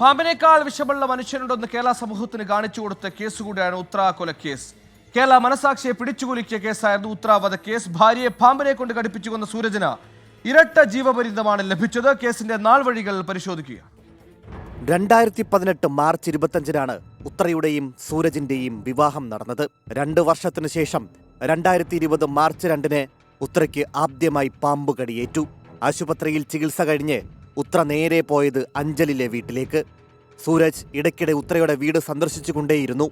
പാമ്പിനേക്കാൾ വിഷമുള്ള മനുഷ്യനുണ്ടെന്ന് കേരള സമൂഹത്തിന് കാണിച്ചു കൊടുത്ത കേസ് കൂടിയാണ് ഉത്ര കൊലക്കേസ് കേരള മനസാക്ഷിയെ പിടിച്ചുകുലുക്കിയ കേസായിരുന്നു ഉത്ര കേസ്. ഭാര്യയെ പാമ്പിനെ കൊണ്ട് കടുപ്പിച്ചു കൊന്ന സൂരജന ഇരട്ട ജീവപര്യന്തമാണ് ലഭിച്ചത്. കേസിന്റെ നാൾ വഴികൾ പരിശോധിക്കുക. രണ്ടായിരത്തി പതിനെട്ട് മാർച്ച് ഇരുപത്തഞ്ചിനാണ് ഉത്രയുടെയും സൂരജിന്റെയും വിവാഹം നടന്നത്. രണ്ട് വർഷത്തിനു ശേഷം രണ്ടായിരത്തി ഇരുപത് മാർച്ച് രണ്ടിന് ഉത്രയ്ക്ക് ആദ്യമായി പാമ്പ് കടിയേറ്റു ആശുപത്രിയിൽ ചികിത്സ കഴിഞ്ഞ് ഉത്ര നേരെ പോയത് അഞ്ജലിലെ വീട്ടിലേക്ക്. സൂരജ് ഇടയ്ക്കിടെ ഉത്രയുടെ വീട് സന്ദർശിച്ചുകൊണ്ടേയിരുന്നു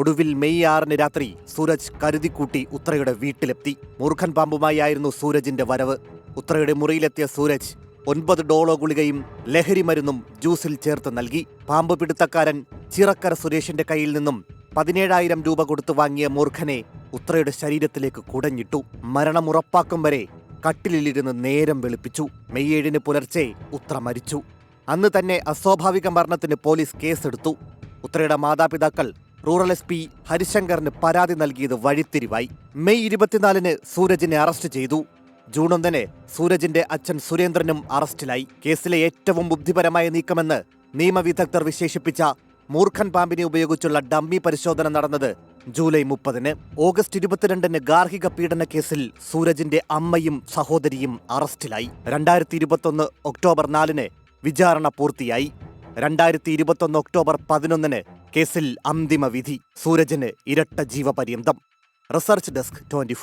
ഒടുവിൽ മെയ് ആറിന് രാത്രി സൂരജ് കരുതിക്കൂട്ടി ഉത്രയുടെ വീട്ടിലെത്തി. മൂർഖൻ പാമ്പുമായി ആയിരുന്നു സൂരജിന്റെ വരവ്. ഉത്രയുടെ മുറിയിലെത്തിയ സൂരജ് ഒൻപത് ഡോളോ ഗുളികയും ലഹരി മരുന്നും ജ്യൂസിൽ ചേർത്ത് നൽകി. പാമ്പ് പിടുത്തക്കാരൻ ചിറക്കര സുരേഷിന്റെ കയ്യിൽ നിന്നും പതിനേഴായിരം രൂപ കൊടുത്തു വാങ്ങിയ മൂർഖനെ ഉത്രയുടെ ശരീരത്തിലേക്ക് കുടഞ്ഞിട്ടു. മരണമുറപ്പാക്കും വരെ കട്ടിലിലിരുന്ന് നേരം വെളുപ്പിച്ചു. മെയ് ഏഴിന് പുലർച്ചെ ഉത്ര മരിച്ചു. അന്ന് തന്നെ അസ്വാഭാവിക മരണത്തിന് പോലീസ് കേസെടുത്തു. ഉത്രയുടെ മാതാപിതാക്കൾ റൂറൽ എസ് പി ഹരിശങ്കറിന് പരാതി നൽകിയത് വഴിത്തിരിവായി. മെയ് ഇരുപത്തിനാലിന് സൂരജിനെ അറസ്റ്റ് ചെയ്തു. ജൂൺ ഒന്നിന് സൂരജിന്റെ അച്ഛൻ സുരേന്ദ്രനും അറസ്റ്റിലായി. കേസിലെ ഏറ്റവും ബുദ്ധിപരമായ നീക്കമെന്ന് നിയമവിദഗ്ധർ വിശേഷിപ്പിച്ച മൂർഖൻ പാമ്പിനെ ഉപയോഗിച്ചുള്ള ഡമ്മി പരിശോധന നടന്നത് ജൂലൈ മുപ്പതിന് ഓഗസ്റ്റ് ഇരുപത്തിരണ്ടിന് ഗാർഹിക പീഡന കേസിൽ സൂരജിന്റെ അമ്മയും സഹോദരിയും അറസ്റ്റിലായി. രണ്ടായിരത്തി ഇരുപത്തൊന്ന് ഒക്ടോബർ നാലിന് വിചാരണ പൂർത്തിയായി. രണ്ടായിരത്തി ഇരുപത്തൊന്ന് ഒക്ടോബർ പതിനൊന്നിന് കേസിൽ അന്തിമ വിധി സൂരജിന് ഇരട്ട ജീവപര്യന്തം. Research desk twenty